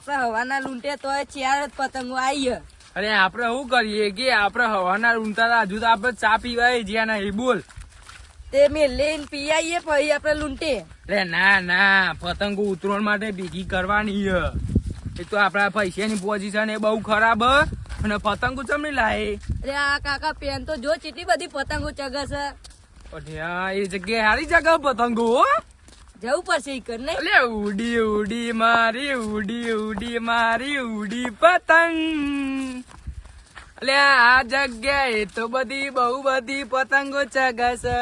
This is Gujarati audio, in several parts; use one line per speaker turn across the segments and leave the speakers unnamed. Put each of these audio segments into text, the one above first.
આપડે હવાના લૂંટે તો ચાર જ પતંગો આવી
અરે આપડે શું કરીએ? કે આપડે હવાના લૂંટા હજુ તો આપડે ચા પીવાય જ્યાં નહીં. બોલ.
તે મેં લઈને પી આવીએ પછી આપડે લૂંટે.
અરે ના ના. પતંગો ઉતરોણ માટે ભેગી કરવાની એ તો આપડા પૈસાની પોઝિશન એ બહુ ખરાબ. અને પતંગો ચમ નહીં લાય
અરે આ કાકા પેન તો જો ચીટી બધી પતંગો ચગશે.
અરે આ એ જગ્યાએ સારી જગ્યા પતંગો હો.
જવું પડશે ઈ કર નહીં
અલે ઉડી ઉડી મારી ઉડી ઉડી મારી ઉડી પતંગ. અલે આ જગ્યાએ તો બધી બહુ બધી પતંગો ચગશે.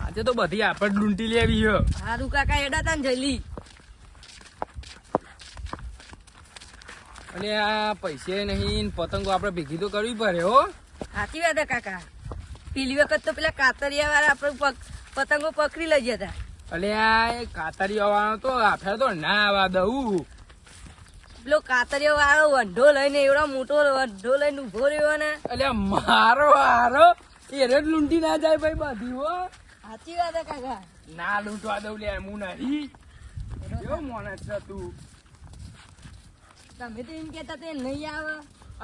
આજે તો બધી આપડ લૂંટી લેવી હો.
હારું કાકા એડા તા ને જલ્દી.
અને આ પૈસે નહીં પતંગો આપડે ભેગી તો કરવી પડે હો.
સાચી વાત કાકા. પેલી વખત તો પેલા કાતરિયા વાળા આપડે પક- પતંગો પકડી લઈ ગયા હતા
અલે આ કાતરી આવવાનો તો આફે તો ના આવા દઉં.
પેલો કાતરીઓ વાળો વંઢો લઈને એવડો મોટો વંઢો લઈને ઊભો રહ્યો ને.
અલે મારો હારો એરે લૂંટી ના જાય ભાઈ બધી હો.
સાચી વાત કાકા.
ના લૂંટવા દઉં લે હું નહીં. કેવો માણસ છે તું?
તમે તો એમ કેતા તે નહીં આવે.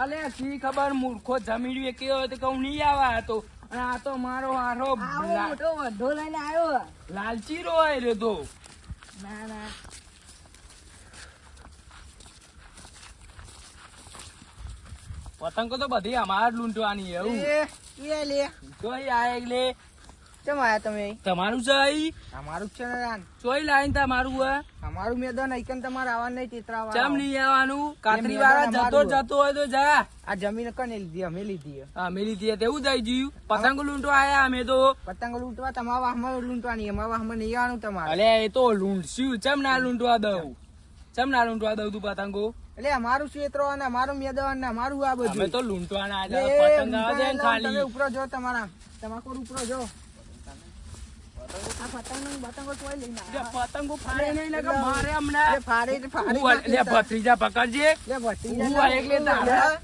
અલે શી ખબર મૂર્ખો જમીડ્યું તો કહું નહીં આવા અને આ તો મારો હારો લા-
મોટો વંઢો લઈને આવ્યો.
લાલચી રો આવ્યો તો.
ના ના.
પતંગો તો બધી અમાર લૂંટવાની એવું.
એ લે.
કોઈ આ એટલે
કેમ આયા તમે
તમારું છે?
અમારું છે ને
ચોઈ લાઈન તમારું હે?
અમારું મેદાન આઈકન તમારે આવવાનું નહીં ચિત્રા
ચમ નહીં આવવાનું? કાતરી વાળા જતો જતો હોય તો જા.
આ જમીન કને લીધી અમે લીધી
અમે લીધી તેવું થઈ ગયું. પતંગ લૂંટવા આયા અમે તો.
પતંગ લૂંટવા તમારા વાહમાં લૂંટવાની અમારા વાહમાં નહીં આવવાનું તમારે.
અલે એ તો લૂંટશું. ચમ ના લૂંટવા દઉં? ચમ ના લૂંટવા દઉં તું પતંગો?
એટલે અમારું ક્ષેત્ર અને અમારું મેદાન ને અમારું આ
અમે
બધું
તો લૂંટવાના પતંગ ખાલી.
ઉપરો જો તમારા. તમાકુ ઉપરો જો.
ભત્રીજા પકડજે. તારા.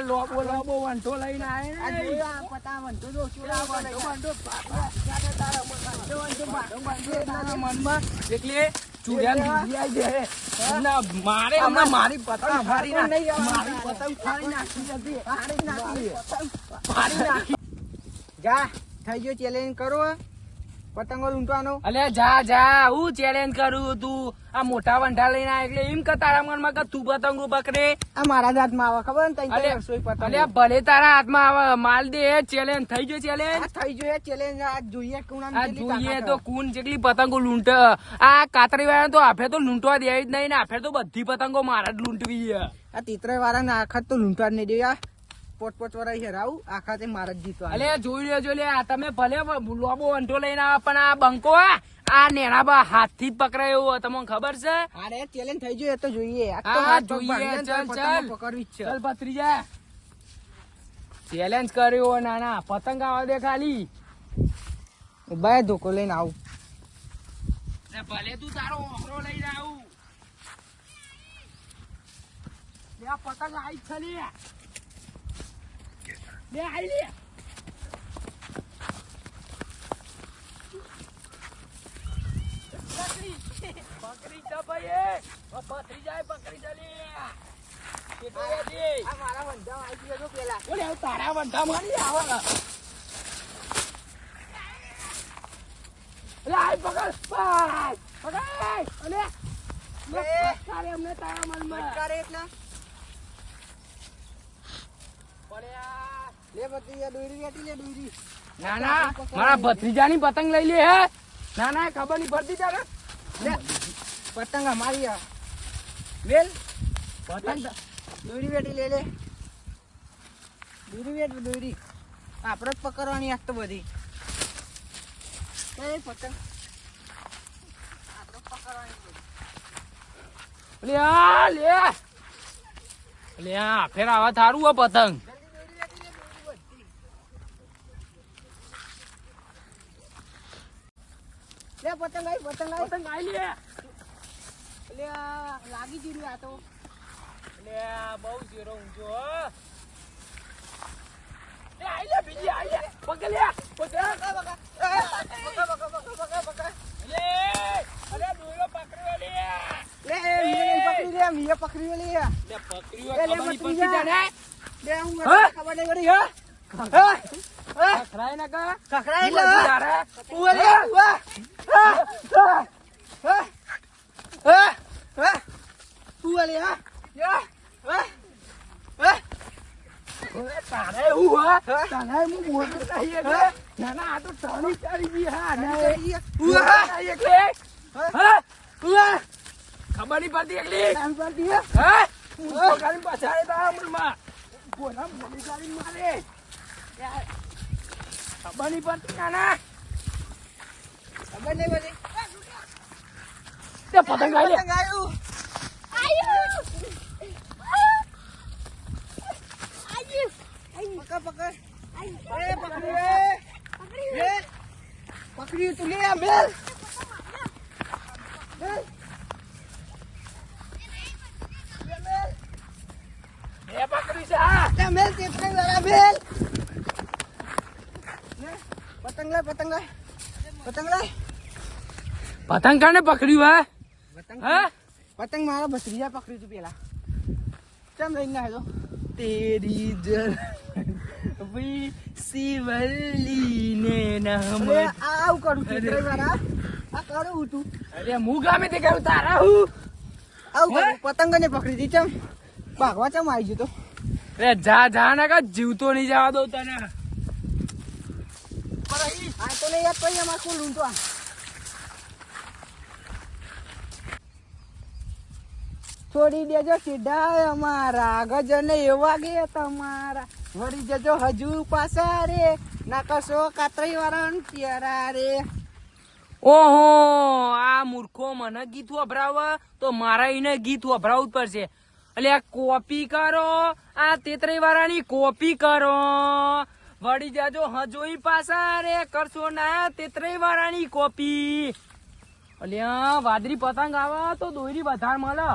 લોબો લોબો વંઠો લઈને
આ
આયા ને.
જોયું આ પતાવન તો જો ચોરા વાળા બંધો બંધો તારા
તારા મનમાં એટલે મારે હમણાં મારી પતંગ ફાડી નાખ- મારી પતંગ ફાડી નાખી.
ફાડી નાખી.
ફાડી નાખી.
જા થઈ ગયો ચેલેન્જ કરો પતંગો લૂંટવાનો.
અલે જા જા હું ચેલેન્જ કરું તું. આ મોટા વંઢા લઈને આય એટલે એમ કે તારા મનમાં કે તું પતંગો પકડે.
આ મારા હાથમાં આવે ખબર ને તઈ રસોઈ પતંગ?
અલે ભલે તારા હાથમાં આવે માલ દે ચેલેન્જ થઈ ગયો ચેલેન્જ
આ થઈ ગયો ચેલેન્જ આ જોઈએ કોણ
આ જોઈએ તો કુન જેટલી પતંગો લૂંટ. આ કાતરી વાળા તો આફે તો લૂંટવા દેવી જ નહીં ને આફે તો બધી પતંગો મારા જ લૂંટવી
આ તીતરે વાળા ને આખા તો લૂંટવા જ નહીં દે આ પોચ વરાઈ હેરાવું આખા તે મારા જ જીતવા
અલે જોઈ લેજો લે આ તમે ભલે લોબો અંઠો લઈને આવો પણ આ બંકો આ આ નેણા બા હાથથી પકડાયો તમને ખબર છે?
અરે ચેલેન્જ થઈ ગયો તો જોઈએ. આ
જોઈએ ચલ ચાલ.
પકડવી છે.
ચલ ચાલ પત્રીજા ચેલેન્જ કર્યો નાના. પતંગ આવા દે ખાલી.
બે ધોકો લઈને આવું.
ભલે તું તારો ઓહરો લઈને આવું. લે પતંગ આઈ છે લે લે પકડી. પકડી જા ભાઈ પકડી જાય પકડી જા લે.
આ મારા વંધા આવી ગયો પેલા.
ઓલે તારા વંઠા મારી આવે લે આઈ પકડ. પકડ. અલે. તારે અમને તારા મનમાં.
કરે એટલા
ઓલે આ
લે બધી આ દોરી વેટી લે દોરી
ના ના, મારા ભત્રીજાની પતંગ લઈ લે, હે. ના ના ખબર નહીં પડતી તારે.
પતંગ અમારી વેલ.
પતંગ
દોરી વેટી લે લે. દોરી વેટ, દોરી. આપણે જ પકડવાની આજ તો બધી. પતંગ.
લે લે. લે ફેર આવા થારું આ પતંગ.
પતંગ આવી પતંગ આવી.
પતંગ આવી લે
એટલે લાગી ગયું આ તો.
એટલે બહુ ઝીરો ઊંચો એ લે બીજી આવી લે. પકડ લે પકડ.
પકડ પકડ પકડ. પકડ
લે. અરે
લે લે મીએ પકડી લે
મીએ પકડ્યો
લે લે પકડ્યો
ખબર નહીં
હું? ખબર નહીં પડી હા.
કકરાય ના કા? કકરાય
લે ઉવલિયા વા હા હા હા ઉવલિયા યા હા હા
તારે હું
હા
તારે હું મોટો થઈ
ગયો
ના ના આ તો તાણી ચાલી ગઈ હા ના
હું
હા એકલે
હા
હું ખબર નહીં પડતી એકલી
કામ પડતી હા
હું ગાડી પાછળ તા અમરમાં બોલા બોલી ગાડી મારે Abani bantu
nana. Abani bani. Dia patang ayu. tenggelam ayo ayo ayo ayo Pakai pakai. ayo Pakai pakai.
Pakai. Pakai itu lihat
ambil. Ya Pak Krisa. Ambil, ambil, ambil. પતંગ લે પતંગ લાય પતંગ લે
પતંગ કાને પકડ્યું હે?
પતંગ
હા?
પતંગ મારા ભત્રીજા પકડ્યું તું પેલા. કેમ લઈને આવ્યો?
તેરી જલ વી શિવલ્લી ને નામ
આવ કરું ચિત્ર વાળા આ કરું તું
અરે હું ગામે તે કરું તારા હું?
આવું કરું પતંગ ને પકડી દી ચમ. ભાગવા ચમ આવી ગયો તો?
જા જા ના કા જીવતો નહીં જવા દઉં તને.
આ તો નહીં યાદ પછી અમારે લૂંટો છોડી દેજો સીધા અમારા ગજને એવા ગયા તમારા વળી જજો હજુ પાછા રે ના કશો કાતરી વાળા ત્યારા રે
ઓહો, આ મૂર્ખો મને ગીત વભરાવ, તો મારા એને ગીત વભરાવું જ પડશે. એટલે કોપી કરો. આ તેતરી વાળાની કોપી કરો. વળી જાજો હજોઈ પાસા રે કરશો ના તેત્રે વાળાની કોપી. અલ્યા વાદરી પતંગ આવે તો દોરી વધાર મળે.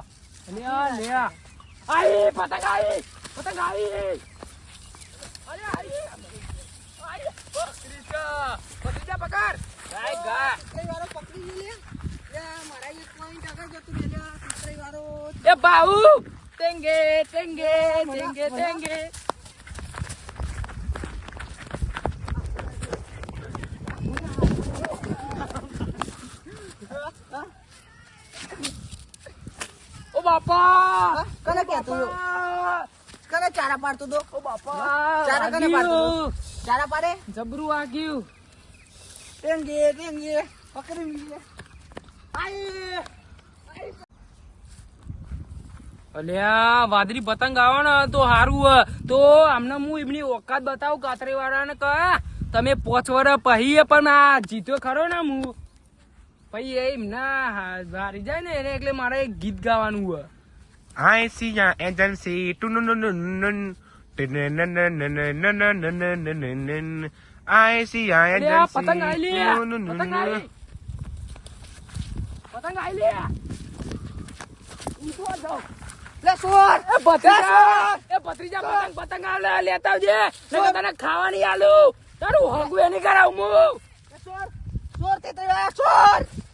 અલ્યા લ્યા આવી પતંગ આવી પતંગ આવી. પકડ પકડી.
લે
એ બાઉ. બાપા.
કને કહેતો કને ચારા પાડતો તો
ઓ બાપા.
ચારા કને
વાગ્યું.
ચારા પાડે?
જબરું વાગ્યું.
ટેંગે ટેંગે. પકડી મીલે આઈ
અલ્યા વાદરી પતંગ આવો ને તો હારું તો આમને હું એમની ઓકાત બતાવું કાતરી વાળાને કા તમે પોચ વર્ષ પહીએ પણ આ જીત્યો ખરો ને હું? પછી એમ ના હારી જાય ને એને એટલે મારે એક ગીત ગાવાનું
હોય હા એ સી એજન્સી ટુ નું
નું
નું
પતંગ આયલી પતંગ આયલી પતંગ આયલી ઊંચો જાવ ખાવાની આલુ તારું હગવે નહીં કરાવું
સોર તે સોર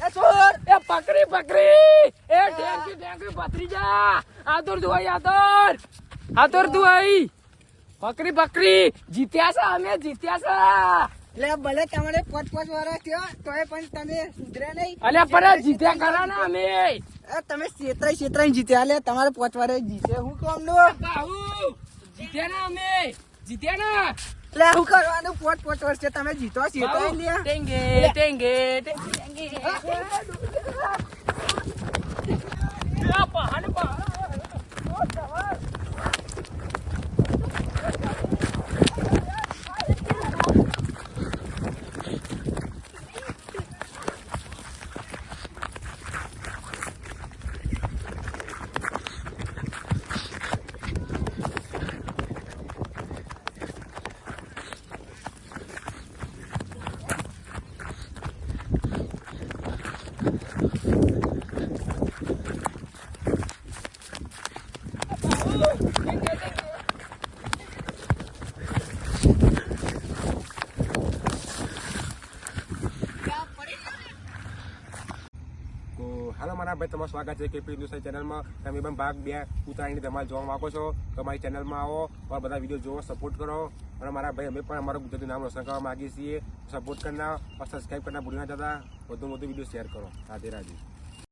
લે સોર
એ પકડી પકડી. એ ઢેંકી ઢેંકી ભત્રીજા આતુર ધુઆઈ આતુર. આતુર ધુઆઈ. પકડી પકડી. જીત્યા છે અમે જીત્યા છે.
એટલે ભલે તમારે પાંચ પાંચ વર્ષ થયો તોય પણ તમે સુધરે નહીં.
અલ્યા પર જીત્યા ખરા ને અમે.
તમે છેતરાઈ છેતરાઈ જીત્યા. લે તમારે પાંચ વર્ષ જીતે હું કોમ નો
જીત્યા ને અમે. જીત્યા ને?
લે હું કરવાનું પોટ પોટ વર્ષે તમે જીતો લે.
ટેંગે ટેંગે ટેંગે.
હાલો, મારા ભાઈ, તમારું સ્વાગત છે કેપી હિન્દુસ્તાન ચેનલમાં તમે પણ ભાગ બે ઉત્તરાયણની ધમાલ જોવા માગો છો. તો મારી ચેનલમાં આવો મારા બધા વીડિયો જોવો સપોર્ટ કરો. અને મારા ભાઈ, અમે પણ અમારું ગુજરાતી નામ રોશન કરવા માગીએ છીએ. સપોર્ટ કરના સબસ્ક્રાઈબ કરના ભૂલી ના જતા. વધુ વધુ વીડિયો શેર કરો. રાધે રાધે.